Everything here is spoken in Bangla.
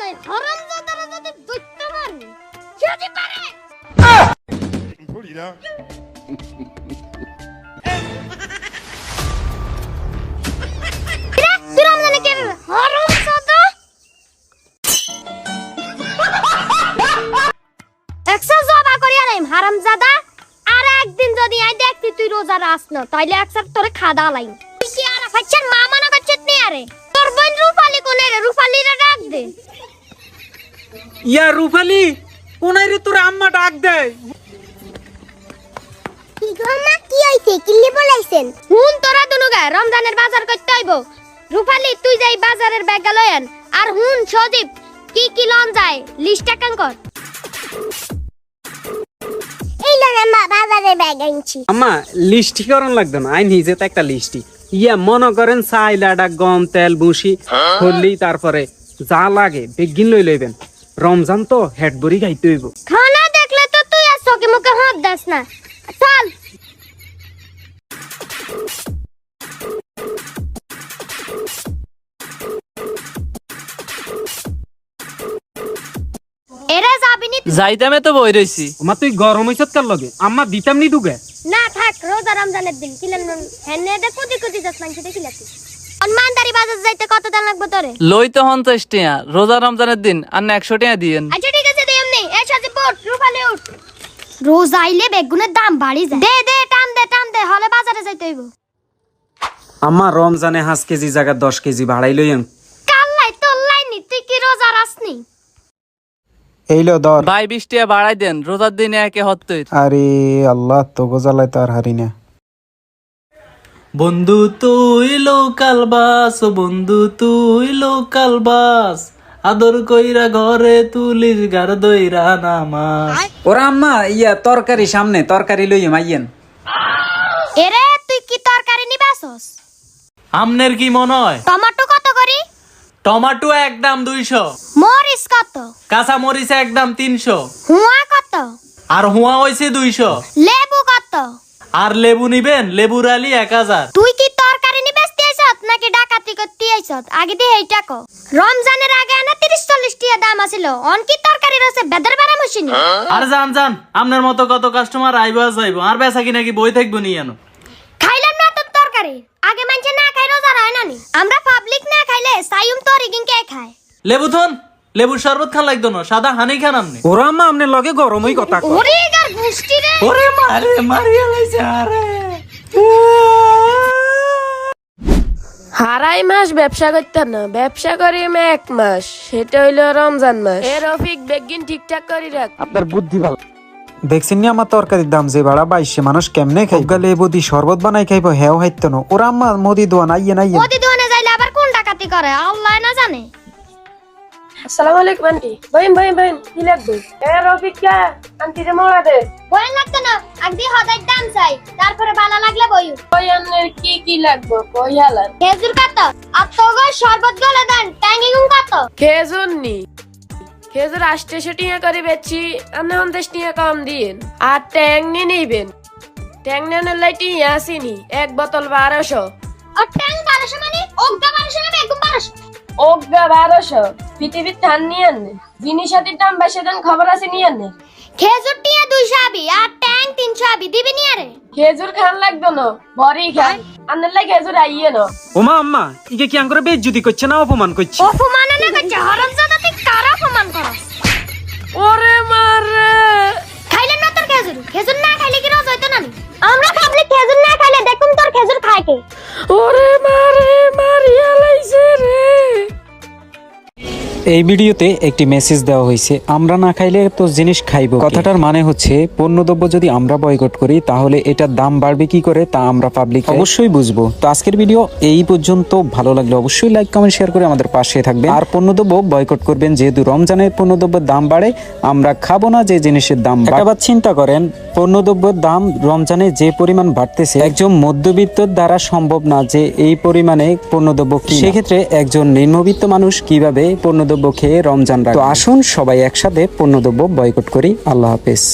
নাই হারামজাদারা যদি দৈত্য মারে যদি পারে বুড়ি না আর একদিন যদি আই দেখতি তুই রোজা রাস না তাইলে একসার তোরে খাদা লাই মামা না কাছে আরে? তোর বোন রূপালি কোনে রে? রূপালি দে। ইয়া রুফালি কোনাই রে তোর আম্মা ডাক দেয়। কি গো মা কি হইছে? কিল্লি বলাইছেন? হুন তোরা রমজানের বাজার করতে হইব। রূপালি তুই যাই বাজারের ব্যাগ লয়ান আর হুন সজীব কি কি লন যায় লিস্টটা কান কর। এই লন মা বাজারের ব্যাগ আনছি। আম্মা লিস্টি করন লাগতো না আই নিজে তো একটা লিস্টি। ইয়া মনে করেন চাইলাডা গম তেল বুসি হললি তারপরে যা লাগে বেগিন লই লইবেন। রমজান তো হেড বড়ি খাইতে হইব। খানা দেখলে তো তুই আর চোখে মুখে হাত দাস না। চল। এরা যাবিনি যাইতামে তো বই রইছি। আমার তুই গরম হইছত কার লগে? আম্মা দিতাম নি দুগে। না থাক রোজা রমজানের দিন কিলেন হেনে দে কুদি কুদি দশ মাংস দেখিলা তুই মানদারি বাজার যাইতে কত দাম লাগবে তোরে? লই তো হন্তাস টিয়া রোজা রমজানের দিন আর না একশো টিয়া দিয়েন। আচ্ছা ঠিক আছে দে এমনি। এ সাজি পড় রূপালি উঠ। রোজ আইলে বেগুনের দাম বাড়ি যায়। দে দে টান দে টান দে হলে বাজারে যাইতে হইব। আম্মা রমজানে হাঁস কেজি জায়গা দশ কেজি ভাড়াই লইয়েন। কাল্লাই তোল্লাই নি তুই কি রোজা রাসনি এইলো দর ভাই বিশ টিয়া বাড়াই দেন রোজার দিনে একে হত্যই আরে আল্লাহ তো গোজালাই তো আর হারি না। বন্ধু তুই লোকাল বাস বন্ধু তুই লোকাল বাস। আদর কইরা ঘরে তুলিস গার দইরা নামাস ওরা আম্মা ইয়া তরকারি সামনে তরকারি লইয়ে মাইয়েন। এরে তুই কি তরকারি নিবাসস আমনের কি মনে হয়? টমেটো কত করি? টমাটো একদম দুইশো। মরিচ কত? কাঁচা মরিচ একদম তিনশো। হুয়া কত? আর হুয়া হয়েছে দুইশো। কত আর লেবু নিবেন? লেবুর আলি এক হাজার। তুই কি তরকারি আইছত নাকি ডাকাতি করতে আইছত আগে দিয়ে এইটা কো। রমজানের আগে না তিরিশ চল্লিশ টিয়া দাম আছিল। অন কি তরকারি রয়েছে? বেদের বেড়া মশিনি আর যান যান। আপনার মতো কত কাস্টমার আইবা যাইব আর বেচা কি নাকি বই থাকব নি জানো খাইলাম না তোর তরকারি। আগে মানছে না খাই রোজা হয় না আমরা পাবলিক না খাইলে সাইম তোর ইগিন কে খায়? লেবু থন। লেবুর শরবত খান লাগতো না। সাদা হানি খান আপনি। ওরা আম্মা আমনের লগে গরমই কথা কয়। ওরে গার গুষ্টি রে ওরে মারে মারিয়া লাইছে আরে হারাই মাস ব্যবসা করতাম না ব্যবসা করি আমি এক মাস সেটা হইল রমজান মাস। এ রফিক বেগিন ঠিকঠাক করি রাখ। আপনার বুদ্ধি ভালো। দেখছেন নি আমার তরকারির দাম যে বাড়া বাইশে মানুষ কেমনে খাই গালে বদি শরবত বানাই খাইব হেও হাইতো না। ওরা আম্মা মোদি দোয়া দোয়ান আইয়ে না ওদি দোকানে যাইলে আবার কোন ডাকাতি করে? আল্লাহ না জানে। আসসালামু আলাইকুম আন্টি। বহিন বহিন বহিন কি লাগবে? এ রফিক কে? আন্টি রে মোড়া দে। বয়েন লাগতো না আগদি হদাই দাম চাই তারপরে বালা লাগলে বইউ কই আন্নের কি কি লাগবে? কই খেজুর কত? আর তোগো শরবত গলে দেন ট্যাঙ্গিং কত? খেজুর নি। খেজুর আষ্টশো টিয়া করে বেচছি আপনি পঞ্চাশ টিয়া কম দিন আর ট্যাং নিয়ে নিবেন। ট্যাং নেওয়ার লাইটি আসিনি এক বোতল বারোশো। আর ট্যাং বারোশো মানে অগ্গা বারোশো না বেগুন বারোশো? ওগা বারোশো। পৃথিবীর ধান নিয়ে আনে জিনিসাতির দাম বেশি দেন খবর আছে নিয়ে আনে খেজুর টিয়া দুইশো আবি আর ট্যাং তিনশো আবি দিবি নিয়ে রে খেজুর খান লাগতো না বড়ি খান। আন্নের লাই খেজুর আইয়ে না। ওমা আম্মা ইকে কি আঙ্গুরে বেজ্জুতি করছে না অপমান করছে? অপমান না করছে হরম জাদা তুই কার অপমান করস ওরে মারে খাইলে না তোর খেজুর? খেজুর না খাইলে কি রোজ হইতো না? আমরা পাবলিক খেজুর না খাইলে দেখুন তোর খেজুর খায় কে। ওরে এই ভিডিওতে একটি মেসেজ দেওয়া হয়েছে আমরা না খাইলে তো জিনিস খাইব কথাটার মানে হচ্ছে পণ্যদ্রব্য যদি আমরা বয়কট করি তাহলে এটার দাম বাড়বে কি করে? তা আমরা পাবলিক অবশ্যই বুঝব। তো আজকের ভিডিও এই পর্যন্ত। ভালো লাগলে অবশ্যই লাইক কমেন্ট শেয়ার করে আমাদের পাশে থাকবেন। আর পণ্যদ্রব্য বয়কট করবেন যেহেতু রমজানের পণ্যদ্রব্যের দাম বাড়ে আমরা খাব না যে জিনিসের দাম একবার চিন্তা করেন পণ্যদ্রব্যের দাম রমজানে যে পরিমাণ বাড়তেছে একজন মধ্যবিত্ত দ্বারা সম্ভব না যে এই পরিমাণে পণ্যদ্রব্য। সেক্ষেত্রে একজন নিম্নবিত্ত মানুষ কীভাবে পণ্যদ্রব্য খেয়ে রমজান রাখ তো আসুন সবাই একসাথে পণ্যদ্রব্য বয়কট করি। আল্লাহ হাফেজ।